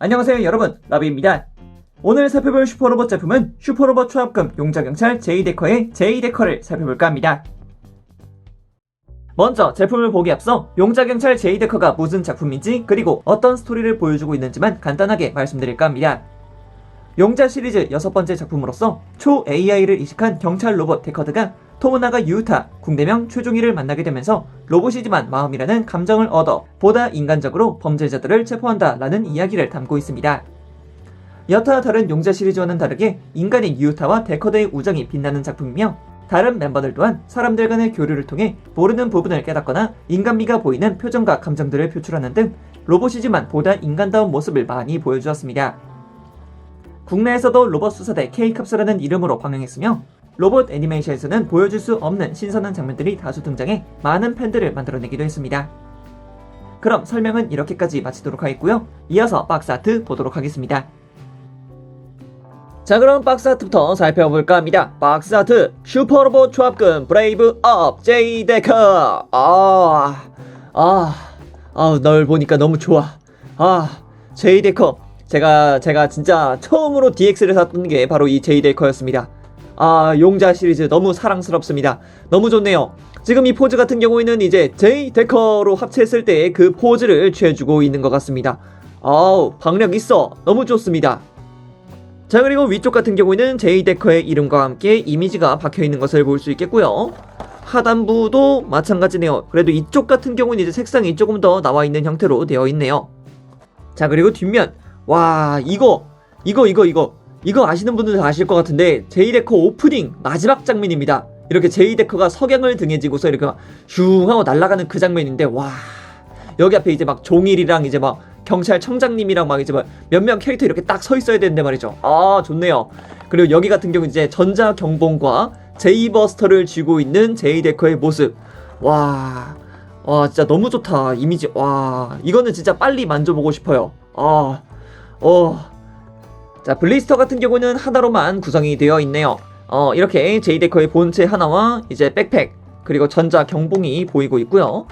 안녕하세요 여러분 라비입니다. 오늘 살펴볼 슈퍼로봇 제품은 슈퍼로봇 초합금 용자경찰 제이데커의 제이데커를 살펴볼까 합니다. 먼저 제품을 보기 앞서 용자경찰 제이데커가 무슨 작품인지 그리고 어떤 스토리를 보여주고 있는지만 간단하게 말씀드릴까 합니다. 용자 시리즈 여섯 번째 작품으로서 초 AI를 이식한 경찰 로봇 데커드가 토모나가 유타 궁대명 최종희를 만나게 되면서 로봇이지만 마음이라는 감정을 얻어 보다 인간적으로 범죄자들을 체포한다 라는 이야기를 담고 있습니다. 여타 다른 용자 시리즈와는 다르게 인간인 유타와 데커드의 우정이 빛나는 작품이며 다른 멤버들 또한 사람들 간의 교류를 통해 모르는 부분을 깨닫거나 인간미가 보이는 표정과 감정들을 표출하는 등 로봇이지만 보다 인간다운 모습을 많이 보여주었습니다. 국내에서도 로봇 수사대 K캅스라는 이름으로 방영했으며 로봇 애니메이션에서는 보여줄 수 없는 신선한 장면들이 다수 등장해 많은 팬들을 만들어내기도 했습니다. 그럼 설명은 이렇게까지 마치도록 하겠고요. 이어서 박스 아트 보도록 하겠습니다. 자 그럼 박스 아트부터 살펴볼까 합니다. 박스 아트 슈퍼로봇 조합금 브레이브 업 제이데커 아, 아, 아, 널 보니까 너무 좋아. 아, 제이 데커 제가 제가 진짜 처음으로 DX를 샀던 게 바로 이 제이데커였습니다. 아 용자 시리즈 너무 사랑스럽습니다. 너무 좋네요. 지금 이 포즈 같은 경우에는 이제 제이 데커로 합체했을 때그 포즈를 취해주고 있는 것 같습니다. 아우 박력 있어 너무 좋습니다. 자 그리고 위쪽 같은 경우에는 제이 데커의 이름과 함께 이미지가 박혀있는 것을 볼 수 있겠고요 하단부도 마찬가지네요 그래도 이쪽 같은 경우는 이제 색상이 조금 더 나와 있는 형태로 되어 있네요 자 그리고 뒷면 와 이거 이거 이거 이거 이거 아시는 분들은 다 아실 것 같은데 제이데커 오프닝 마지막 장면입니다 이렇게 제이데커가 석양을 등에 지고서 이렇게 슝 하고 날아가는 그 장면인데 와 여기 앞에 이제 막 종일이랑 이제 막 경찰청장님이랑 막 이제 몇명 캐릭터 이렇게 딱 서 있어야 되는데 말이죠. 아 좋네요. 그리고 여기 같은 경우 이제 전자 경봉과 제이버스터를 쥐고 있는 제이데커의 모습. 와, 와 진짜 너무 좋다 이미지. 와 이거는 진짜 빨리 만져보고 싶어요. 아, 어. 자 블리스터 같은 경우는 하나로만 구성이 되어 있네요. 어 이렇게 제이데커의 본체 하나와 이제 백팩 그리고 전자 경봉이 보이고 있고요.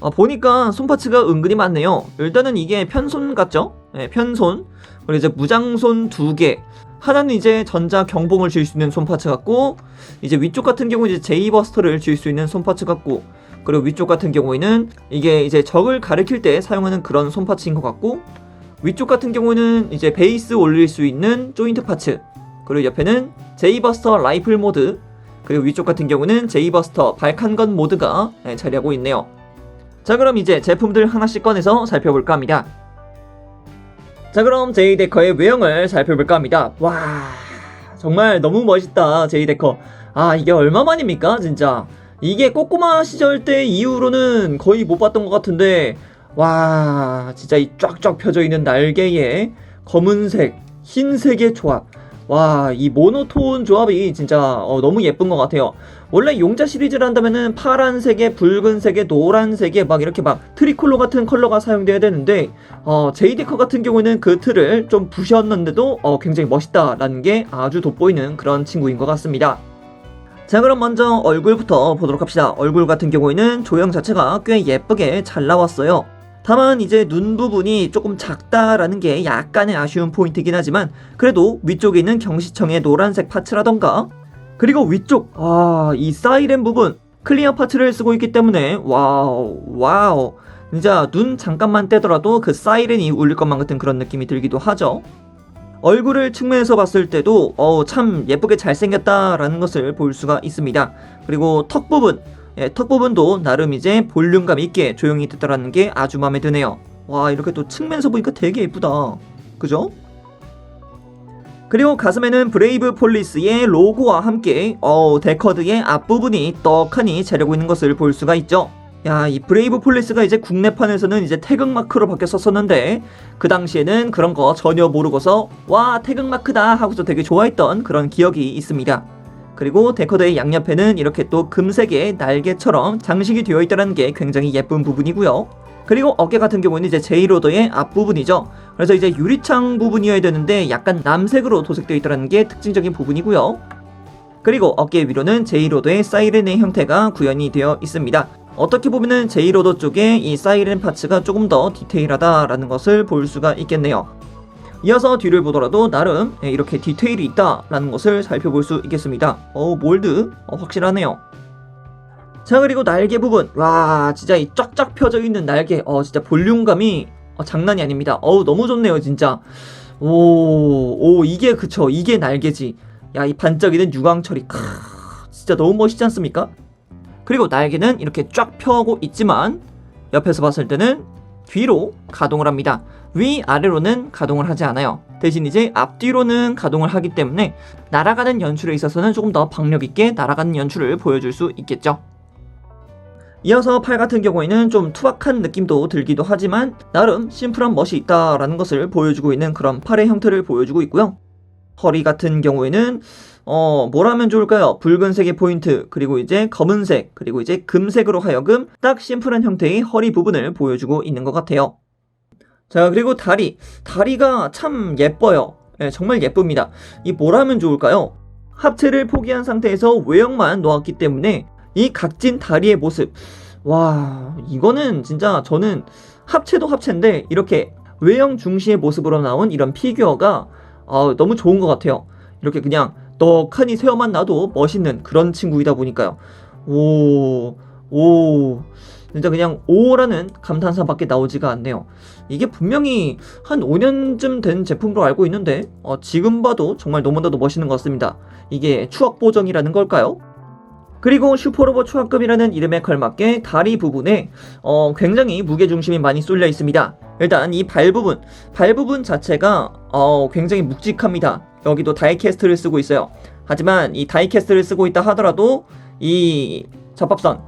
어, 보니까 손파츠가 은근히 많네요. 일단은 이게 편손 같죠? 네, 편손. 그리고 이제 무장손 두 개. 하나는 이제 전자 경봉을 쥘수 있는 손파츠 같고, 이제 위쪽 같은 경우는 이제 제이버스터를 쥘수 있는 손파츠 같고, 그리고 위쪽 같은 경우에는 이게 이제 적을 가리킬 때 사용하는 그런 손파츠인 것 같고, 위쪽 같은 경우는 이제 베이스 올릴 수 있는 조인트 파츠, 그리고 옆에는 제이버스터 라이플 모드, 그리고 위쪽 같은 경우는 제이버스터 발칸건 모드가 네, 자리하고 있네요. 자 그럼 이제 제품들 하나씩 꺼내서 살펴볼까 합니다. 자 그럼 제이데커의 외형을 살펴볼까 합니다. 와 정말 너무 멋있다 제이데커. 아 이게 얼마만입니까 진짜? 이게 꼬꼬마 시절 때 이후로는 거의 못 봤던 것 같은데 와 진짜 이 쫙쫙 펴져 있는 날개에 검은색 흰색의 조합 와, 이 모노톤 조합이 진짜 어, 너무 예쁜 것 같아요. 원래 용자 시리즈를 한다면은 파란색에 붉은색에 노란색에 막 이렇게 막 트리콜로 같은 컬러가 사용돼야 되는데 어, 제이데커 같은 경우에는 그 틀을 좀 부셨는데도 어, 굉장히 멋있다라는 게 아주 돋보이는 그런 친구인 것 같습니다. 자 그럼 먼저 얼굴부터 보도록 합시다. 얼굴 같은 경우에는 조형 자체가 꽤 예쁘게 잘 나왔어요. 다만 이제 눈 부분이 조금 작다라는 게 약간의 아쉬운 포인트긴 하지만 그래도 위쪽에 있는 경시청의 노란색 파츠라던가 그리고 위쪽 아 이 사이렌 부분 클리어 파츠를 쓰고 있기 때문에 와우 와우. 진짜 눈 잠깐만 떼더라도 그 사이렌이 울릴 것만 같은 그런 느낌이 들기도 하죠. 얼굴을 측면에서 봤을 때도 어, 참 예쁘게 잘생겼다라는 것을 볼 수가 있습니다. 그리고 턱 부분 예, 턱 부분도 나름 이제 볼륨감 있게 조용히 됐다라는 게 아주 마음에 드네요. 와 이렇게 또 측면에서 보니까 되게 예쁘다. 그죠? 그리고 가슴에는 브레이브 폴리스의 로고와 함께 어 데커드의 앞부분이 떡하니 자르고 있는 것을 볼 수가 있죠. 야, 이 브레이브 폴리스가 이제 국내판에서는 이제 태극 마크로 바뀌었었는데 그 당시에는 그런 거 전혀 모르고서 와 태극 마크다 하고서 되게 좋아했던 그런 기억이 있습니다. 그리고 데커더의 양옆에는 이렇게 또 금색의 날개처럼 장식이 되어 있다는 게 굉장히 예쁜 부분이고요. 그리고 어깨 같은 경우는 이제 제이로더의 앞부분이죠. 그래서 이제 유리창 부분이어야 되는데 약간 남색으로 도색되어 있다는 게 특징적인 부분이고요. 그리고 어깨 위로는 제이로더의 사이렌의 형태가 구현이 되어 있습니다. 어떻게 보면은 제이로더 쪽에 이 사이렌 파츠가 조금 더 디테일하다라는 것을 볼 수가 있겠네요. 이어서 뒤를 보더라도 나름 예, 이렇게 디테일이 있다라는 것을 살펴볼 수 있겠습니다. 어 몰드 어, 확실하네요. 자 그리고 날개 부분 와 진짜 이 쫙쫙 펴져 있는 날개 어 진짜 볼륨감이 어, 장난이 아닙니다. 어우 너무 좋네요 진짜. 오, 오 이게 그쵸 이게 날개지. 야 이 반짝이는 유광철이 크 진짜 너무 멋있지 않습니까? 그리고 날개는 이렇게 쫙 펴고 있지만 옆에서 봤을 때는 뒤로 가동을 합니다. 위 아래로는 가동을 하지 않아요. 대신 이제 앞뒤로는 가동을 하기 때문에 날아가는 연출에 있어서는 조금 더 박력 있게 날아가는 연출을 보여줄 수 있겠죠. 이어서 팔 같은 경우에는 좀 투박한 느낌도 들기도 하지만 나름 심플한 멋이 있다라는 것을 보여주고 있는 그런 팔의 형태를 보여주고 있고요. 허리 같은 경우에는 어, 뭘 하면 좋을까요? 붉은색의 포인트, 그리고 이제 검은색, 그리고 이제 금색으로 하여금 딱 심플한 형태의 허리 부분을 보여주고 있는 것 같아요. 자, 그리고 다리. 다리가 참 예뻐요. 예, 정말 예쁩니다. 이 뭘 하면 좋을까요? 합체를 포기한 상태에서 외형만 놓았기 때문에 이 각진 다리의 모습. 와, 이거는 진짜 저는 합체도 합체인데 이렇게 외형 중시의 모습으로 나온 이런 피규어가 어, 너무 좋은 것 같아요. 이렇게 그냥 떡하니 세워만 놔도 멋있는 그런 친구이다 보니까요. 오, 오, 진짜 그냥 오라는 감탄사밖에 나오지가 않네요. 이게 분명히 한 5년쯤 된 제품으로 알고 있는데 어, 지금 봐도 정말 너무나도 멋있는 것 같습니다. 이게 추억 보정이라는 걸까요? 그리고 슈퍼로봇 추악급이라는 이름에 걸맞게 다리 부분에 어, 굉장히 무게중심이 많이 쏠려 있습니다. 일단 이 발 부분, 발 부분 자체가 어, 굉장히 묵직합니다. 여기도 다이캐스트를 쓰고 있어요. 하지만 이 다이캐스트를 쓰고 있다 하더라도 이 접합선,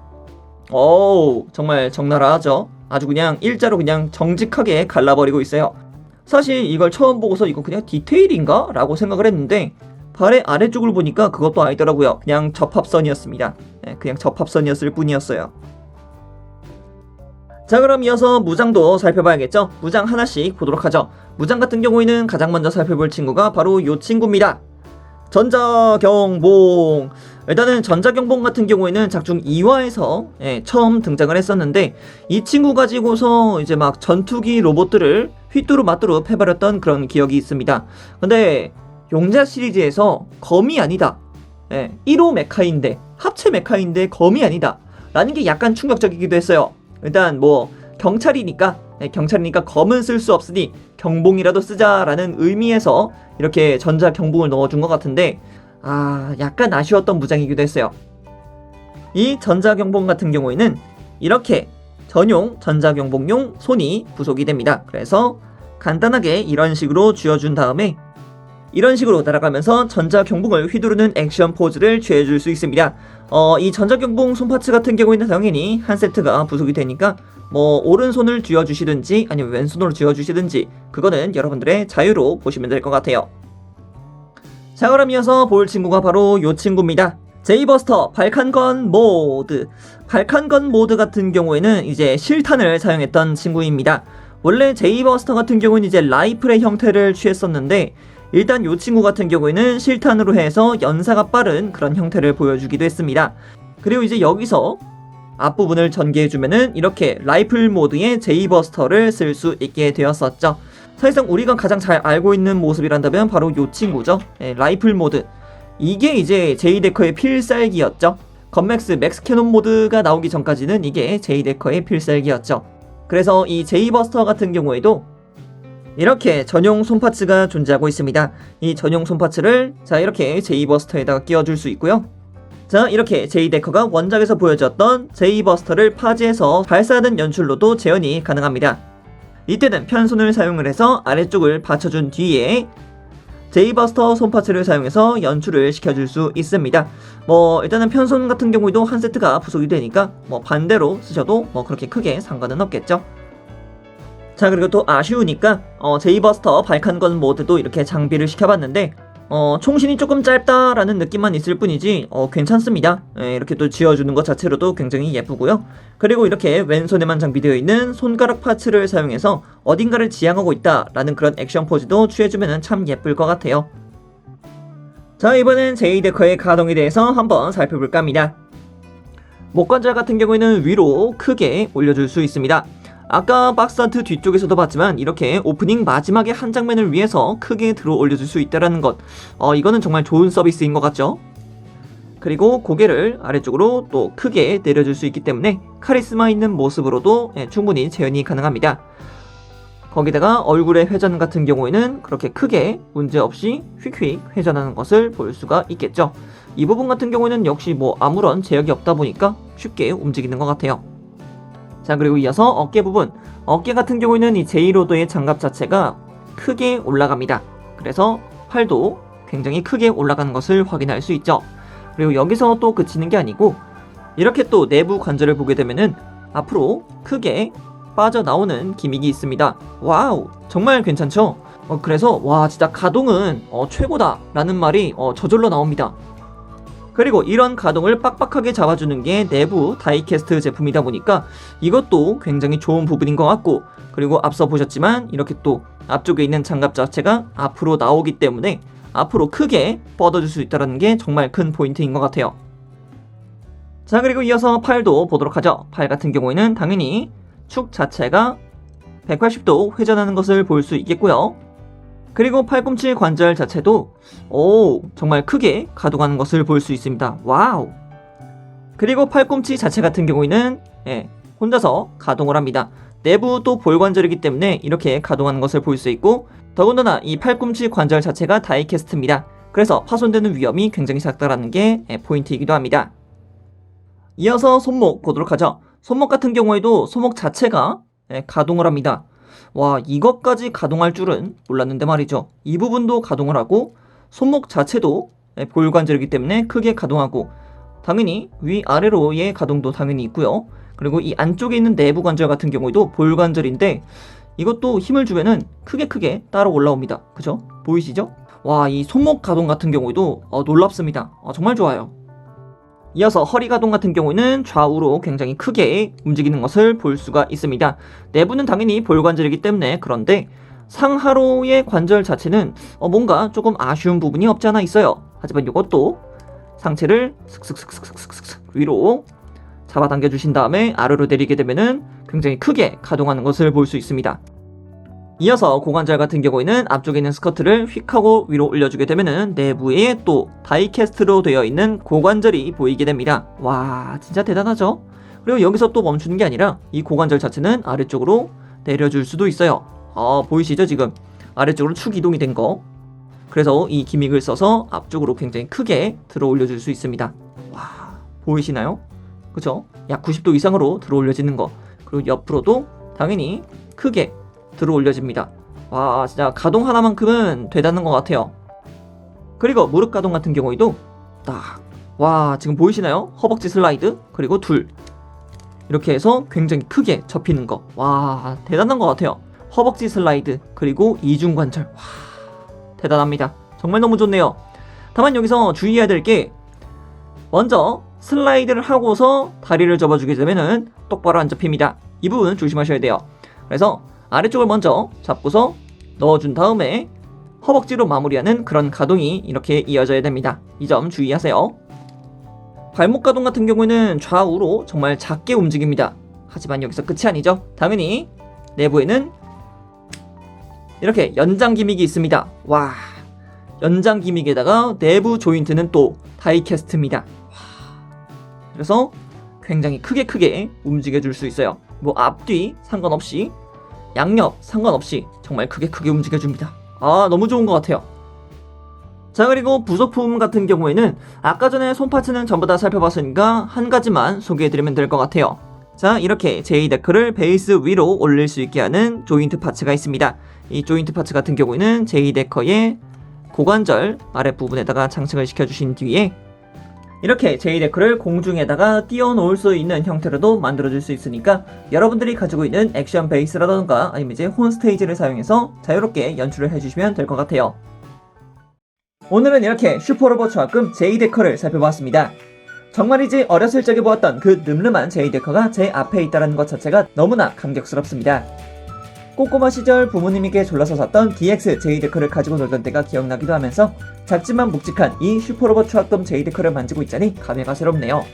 어우 정말 적나라하죠. 아주 그냥 일자로 그냥 정직하게 갈라버리고 있어요. 사실 이걸 처음 보고서 이거 그냥 디테일인가? 라고 생각을 했는데 발의 아래쪽을 보니까 그것도 아니더라고요. 그냥 접합선이었습니다. 네, 그냥 접합선이었을 뿐이었어요. 자 그럼 이어서 무장도 살펴봐야겠죠? 무장 하나씩 보도록 하죠. 무장 같은 경우에는 가장 먼저 살펴볼 친구가 바로 이 친구입니다. 전자경봉 일단은 전자경봉 같은 경우에는 작중 2화에서 예, 처음 등장을 했었는데 이 친구 가지고서 이제 막 전투기 로봇들을 휘뚜루 마뚜루 패버렸던 그런 기억이 있습니다. 근데 용자 시리즈에서 검이 아니다. 예, 1호 메카인데 합체 메카인데 검이 아니다. 라는 게 약간 충격적이기도 했어요. 일단 뭐 경찰이니까 네, 경찰이니까 검은 쓸 수 없으니 경봉이라도 쓰자라는 의미에서 이렇게 전자 경봉을 넣어준 것 같은데 아 약간 아쉬웠던 무장이기도 했어요. 이 전자 경봉 같은 경우에는 이렇게 전용 전자 경봉용 손이 부속이 됩니다. 그래서 간단하게 이런 식으로 쥐어준 다음에 이런 식으로 날아가면서 전자 경봉을 휘두르는 액션 포즈를 취해줄 수 있습니다. 어, 이 전자 경봉 손파츠 같은 경우에는 당연히 한 세트가 부속이 되니까 뭐 오른손을 쥐어주시든지 아니면 왼손으로 쥐어주시든지 그거는 여러분들의 자유로 보시면 될 것 같아요. 자 그럼 이어서 볼 친구가 바로 요 친구입니다. 제이버스터 발칸건 모드 발칸건 모드 같은 경우에는 이제 실탄을 사용했던 친구입니다. 원래 제이버스터 같은 경우는 이제 라이플의 형태를 취했었는데 일단 요 친구 같은 경우에는 실탄으로 해서 연사가 빠른 그런 형태를 보여주기도 했습니다. 그리고 이제 여기서 앞부분을 전개해주면은 이렇게 라이플 모드의 제이버스터를 쓸 수 있게 되었었죠. 사실상 우리가 가장 잘 알고 있는 모습이란다면 바로 요 친구죠. 예, 라이플 모드. 이게 이제 제이데커의 필살기였죠. 건맥스 맥스 캐논 모드가 나오기 전까지는 이게 제이데커의 필살기였죠. 그래서 이 제이버스터 같은 경우에도 이렇게 전용 손파츠가 존재하고 있습니다. 이 전용 손파츠를 자 이렇게 제이버스터에다가 끼워줄 수 있고요. 자 이렇게 제이데커가 원작에서 보여줬던 제이버스터를 파지해서 발사하는 연출로도 재현이 가능합니다. 이때는 편손을 사용을 해서 아래쪽을 받쳐준 뒤에 제이버스터 손파츠를 사용해서 연출을 시켜줄 수 있습니다. 뭐 일단은 편손 같은 경우에도 한 세트가 부속이 되니까 뭐 반대로 쓰셔도 뭐 그렇게 크게 상관은 없겠죠. 자 그리고 또 아쉬우니까 어, 제이버스터 발칸건 모드도 이렇게 장비를 시켜봤는데 어, 총신이 조금 짧다라는 느낌만 있을 뿐이지 어, 괜찮습니다. 예, 이렇게 또 지어주는 것 자체로도 굉장히 예쁘고요. 그리고 이렇게 왼손에만 장비되어 있는 손가락 파츠를 사용해서 어딘가를 지향하고 있다라는 그런 액션 포즈도 취해주면 참 예쁠 것 같아요. 자 이번엔 제이데커의 가동에 대해서 한번 살펴볼까 합니다. 목관절 같은 경우에는 위로 크게 올려줄 수 있습니다. 아까 박스아트 뒤쪽에서도 봤지만 이렇게 오프닝 마지막에 한 장면을 위해서 크게 들어 올려줄 수 있다는 것. 어, 이거는 정말 좋은 서비스인 것 같죠? 그리고 고개를 아래쪽으로 또 크게 내려줄 수 있기 때문에 카리스마 있는 모습으로도 예, 충분히 재현이 가능합니다. 거기다가 얼굴의 회전 같은 경우에는 그렇게 크게 문제없이 휙휙 회전하는 것을 볼 수가 있겠죠. 이 부분 같은 경우에는 역시 뭐 아무런 제약이 없다 보니까 쉽게 움직이는 것 같아요. 자 그리고 이어서 어깨 부분 어깨 같은 경우에는 이 제이로드의 장갑 자체가 크게 올라갑니다. 그래서 팔도 굉장히 크게 올라가는 것을 확인할 수 있죠. 그리고 여기서 또 그치는 게 아니고 이렇게 또 내부 관절을 보게 되면은 앞으로 크게 빠져나오는 기믹이 있습니다. 와우, 정말 괜찮죠? 어, 그래서 와 진짜 가동은 어, 최고다 라는 말이 어, 저절로 나옵니다. 그리고 이런 가동을 빡빡하게 잡아주는 게 내부 다이캐스트 제품이다 보니까 이것도 굉장히 좋은 부분인 것 같고 그리고 앞서 보셨지만 이렇게 또 앞쪽에 있는 장갑 자체가 앞으로 나오기 때문에 앞으로 크게 뻗어줄 수 있다는 게 정말 큰 포인트인 것 같아요. 자 그리고 이어서 팔도 보도록 하죠. 팔 같은 경우에는 당연히 축 자체가 180도 회전하는 것을 볼 수 있겠고요. 그리고 팔꿈치 관절 자체도 오 정말 크게 가동하는 것을 볼 수 있습니다. 와우. 그리고 팔꿈치 자체 같은 경우에는 예, 혼자서 가동을 합니다. 내부 또 볼관절이기 때문에 이렇게 가동하는 것을 볼 수 있고 더군다나 이 팔꿈치 관절 자체가 다이캐스트입니다. 그래서 파손되는 위험이 굉장히 작다라는 게 예, 포인트이기도 합니다. 이어서 손목 보도록 하죠. 손목 같은 경우에도 손목 자체가 예, 가동을 합니다. 와, 이것까지 가동할 줄은 몰랐는데 말이죠. 이 부분도 가동을 하고 손목 자체도 예, 볼관절이기 때문에 크게 가동하고 당연히 위아래로의 가동도 당연히 있고요. 그리고 이 안쪽에 있는 내부 관절 같은 경우에도 볼관절인데 이것도 힘을 주면은 크게 크게 따라 올라옵니다. 그죠? 보이시죠? 와, 이 손목 가동 같은 경우에도 어, 놀랍습니다. 어, 정말 좋아요. 이어서 허리 가동 같은 경우에는 좌우로 굉장히 크게 움직이는 것을 볼 수가 있습니다. 내부는 당연히 볼관절이기 때문에 그런데 상하로의 관절 자체는 어, 뭔가 조금 아쉬운 부분이 없지 않아 있어요. 하지만 이것도 상체를 슥슥슥슥슥슥 위로 잡아당겨 주신 다음에 아래로 내리게 되면은 굉장히 크게 가동하는 것을 볼 수 있습니다. 이어서 고관절 같은 경우에는 앞쪽에 있는 스커트를 휙 하고 위로 올려주게 되면은 내부에 또 다이캐스트로 되어 있는 고관절이 보이게 됩니다. 와, 진짜 대단하죠? 그리고 여기서 또 멈추는 게 아니라 이 고관절 자체는 아래쪽으로 내려줄 수도 있어요. 아, 보이시죠? 지금 아래쪽으로 축 이동이 된 거. 그래서 이 기믹을 써서 앞쪽으로 굉장히 크게 들어 올려줄 수 있습니다. 와, 보이시나요? 그쵸? 약 90도 이상으로 들어 올려지는 거. 그리고 옆으로도 당연히 크게 들어 올려집니다. 와, 진짜 가동 하나만큼은 되다는 것 같아요. 그리고 무릎 가동 같은 경우에도 딱, 와, 지금 보이시나요? 허벅지 슬라이드, 그리고 둘. 이렇게 해서 굉장히 크게 접히는 거. 와, 대단한 것 같아요. 허벅지 슬라이드, 그리고 이중관절. 와, 대단합니다. 정말 너무 좋네요. 다만 여기서 주의해야 될 게, 먼저 슬라이드를 하고서 다리를 접어주게 되면은 똑바로 안 접힙니다. 이 부분 조심하셔야 돼요. 그래서 아래쪽을 먼저 잡고서 넣어준 다음에 허벅지로 마무리하는 그런 가동이 이렇게 이어져야 됩니다. 이 점 주의하세요. 발목 가동 같은 경우에는 좌우로 정말 작게 움직입니다. 하지만 여기서 끝이 아니죠. 당연히 내부에는 이렇게 연장 기믹이 있습니다. 와, 연장 기믹에다가 내부 조인트는 또 다이캐스트입니다. 와, 그래서 굉장히 크게 크게 움직여 줄 수 있어요. 뭐 앞뒤 상관없이 양옆 상관없이 정말 크게 크게 움직여줍니다. 아 너무 좋은 것 같아요. 자 그리고 부속품 같은 경우에는 아까 전에 손파츠는 전부 다 살펴봤으니까 한 가지만 소개해드리면 될 것 같아요. 자 이렇게 제이데크를 베이스 위로 올릴 수 있게 하는 조인트 파츠가 있습니다. 이 조인트 파츠 같은 경우에는 제이데커의 고관절 아랫부분에다가 장착을 시켜주신 뒤에 이렇게 제이데크를 공중에다가 띄워놓을 수 있는 형태로도 만들어줄 수 있으니까 여러분들이 가지고 있는 액션 베이스라던가 아니면 이제 혼 스테이지를 사용해서 자유롭게 연출을 해주시면 될 것 같아요. 오늘은 이렇게 슈퍼로봇 조합금 제이데커를 살펴봤습니다. 정말이지 어렸을 적에 보았던 그 늠름한 제이데커가 제 앞에 있다는 것 자체가 너무나 감격스럽습니다. 꼬꼬마 시절 부모님에게 졸라서 샀던 DX 제이데커를 가지고 놀던 때가 기억나기도 하면서 작지만 묵직한 이 슈퍼로봇 추악금 제이데커를 만지고 있자니 감회가 새롭네요.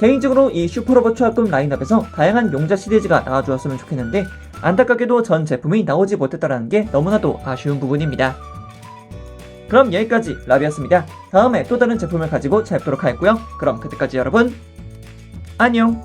개인적으로 이 슈퍼로봇 초합금 라인업에서 다양한 용자 시리즈가 나와주었으면 좋겠는데 안타깝게도 전 제품이 나오지 못했다는 게 너무나도 아쉬운 부분입니다. 그럼 여기까지 라비였습니다. 다음에 또 다른 제품을 가지고 찾도록 하겠고요. 그럼 그때까지 여러분 안녕